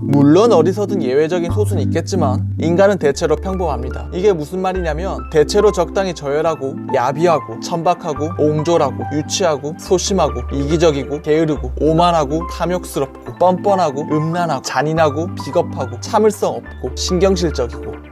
물론 어디서든 예외적인 소수는 있겠지만 인간은 대체로 평범합니다. 이게 무슨 말이냐면 대체로 적당히 저열하고 야비하고 천박하고 옹졸하고 유치하고 소심하고 이기적이고 게으르고 오만하고 탐욕스럽고 뻔뻔하고 음란하고 잔인하고 비겁하고 참을성 없고 신경질적이고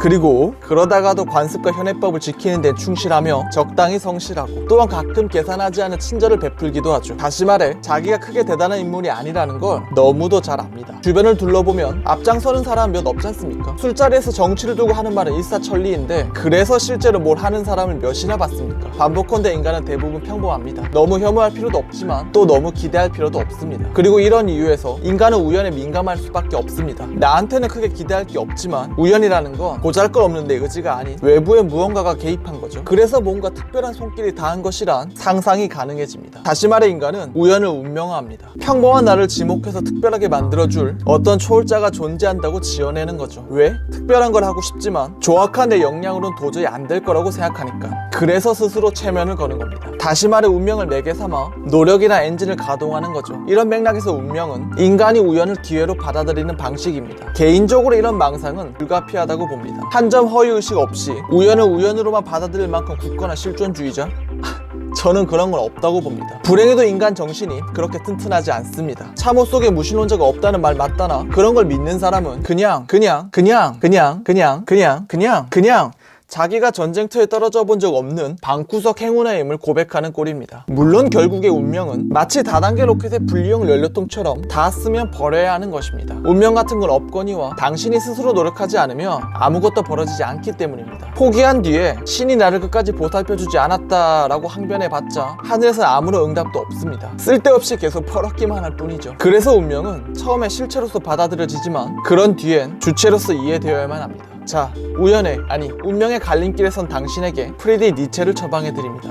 그리고 그러다가도 관습과 현해법을 지키는 데는 충실하며 적당히 성실하고 또한 가끔 계산하지 않은 친절을 베풀기도 하죠. 다시 말해 자기가 크게 대단한 인물이 아니라는 걸 너무도 잘 압니다. 주변을 둘러보면 앞장서는 사람 몇 없지 않습니까? 술자리에서 정치를 두고 하는 말은 일사천리인데 그래서 실제로 뭘 하는 사람을 몇이나 봤습니까? 반복컨대 인간은 대부분 평범합니다. 너무 혐오할 필요도 없지만 또 너무 기대할 필요도 없습니다. 그리고 이런 이유에서 인간은 우연에 민감할 수밖에 없습니다. 나한테는 크게 기대할 게 없지만 우연이라는 건 보잘것없는 내 의지가 아닌 외부의 무언가가 개입한 거죠. 그래서 뭔가 특별한 손길이 닿은 것이란 상상이 가능해집니다. 다시 말해 인간은 우연을 운명화합니다. 평범한 나를 지목해서 특별하게 만들어줄 어떤 초월자가 존재한다고 지어내는 거죠. 왜? 특별한 걸 하고 싶지만 조악한 내 역량으로는 도저히 안 될 거라고 생각하니까. 그래서 스스로 체면을 거는 겁니다. 다시 말해 운명을 매개 삼아 노력이나 엔진을 가동하는 거죠. 이런 맥락에서 운명은 인간이 우연을 기회로 받아들이는 방식입니다. 개인적으로 이런 망상은 불가피하다고 봅니다. 한 점 허위의식 없이 우연을 우연으로만 받아들일 만큼 굳거나 실존주의자? 저는 그런 건 없다고 봅니다. 불행히도 인간 정신이 그렇게 튼튼하지 않습니다. 참호 속에 무신론자가 없다는 말 맞다나 그런 걸 믿는 사람은 그냥 그냥 그냥 그냥 그냥 그냥 그냥 그냥 자기가 전쟁터에 떨어져 본 적 없는 방구석 행운의 힘을 고백하는 꼴입니다. 물론 결국의 운명은 마치 다단계 로켓의 분리형 연료통처럼 다 쓰면 버려야 하는 것입니다. 운명 같은 건 없거니와 당신이 스스로 노력하지 않으면 아무것도 벌어지지 않기 때문입니다. 포기한 뒤에 신이 나를 끝까지 보살펴주지 않았다라고 항변해봤자 하늘에서 아무런 응답도 없습니다. 쓸데없이 계속 퍼럭기만 할 뿐이죠. 그래서 운명은 처음에 실체로서 받아들여지지만 그런 뒤엔 주체로서 이해되어야만 합니다. 자, 우연의 아니 운명의 갈림길에 선 당신에게 프리디 니체를 처방해 드립니다.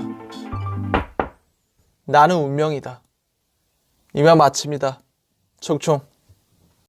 나는 운명이다. 이만 마칩니다. 총총.